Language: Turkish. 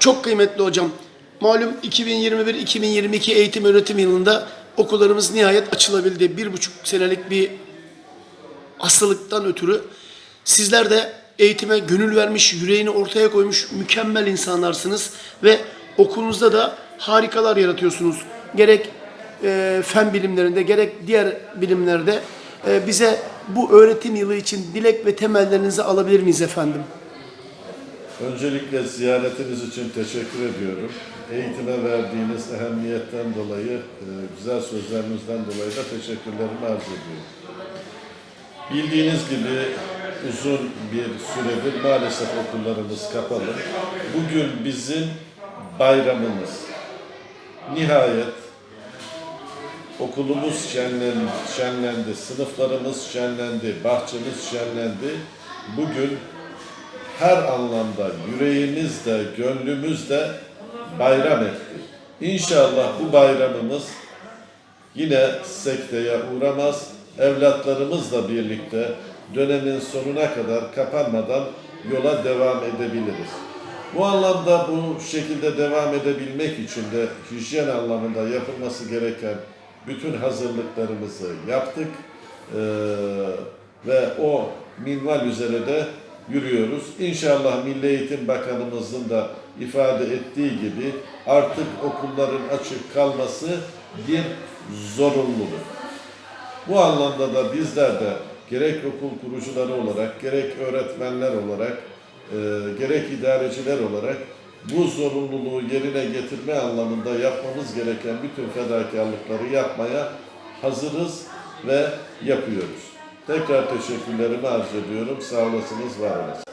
Çok kıymetli hocam. Malum 2021-2022 eğitim öğretim yılında okullarımız nihayet açılabildi. Bir buçuk senelik bir hastalıktan ötürü sizler de eğitime gönül vermiş, yüreğini ortaya koymuş mükemmel insanlarsınız ve okulunuzda da harikalar yaratıyorsunuz. Gerek e, fen bilimlerinde gerek diğer bilimlerde E, bize bu öğretim yılı için dilek ve temellerinizi alabilir miyiz efendim? Öncelikle ziyaretiniz için teşekkür ediyorum. Eğitime verdiğiniz ehemmiyetten dolayı, e, güzel sözlerinizden dolayı da teşekkürlerimi arz ediyorum. Bildiğiniz gibi uzun bir süredir maalesef okullarımız kapalı. Bugün bizim bayramımız. Nihayet okulumuz şenlendi, şenlendi, sınıflarımız şenlendi, bahçemiz şenlendi. Bugün her anlamda yüreğimizde, gönlümüzde bayram etti. İnşallah bu bayramımız yine sekteye uğramaz. Evlatlarımızla birlikte dönemin sonuna kadar kapanmadan yola devam edebiliriz. Bu anlamda bu şekilde devam edebilmek için de hijyen anlamında yapılması gereken bütün hazırlıklarımızı yaptık. Ee, ve o minval üzere de yürüyoruz. İnşallah Milli Eğitim Bakanımızın da ifade ettiği gibi artık okulların açık kalması bir zorunluluk. Bu anlamda da bizler de gerek okul kurucuları olarak, gerek öğretmenler olarak, e, gerek idareciler olarak bu zorunluluğu yerine getirme anlamında yapmamız gereken bütün fedakarlıkları yapmaya hazırız ve yapıyoruz. Tekrar teşekkürlerimi arz ediyorum. Sağ olasınız, var olasınız.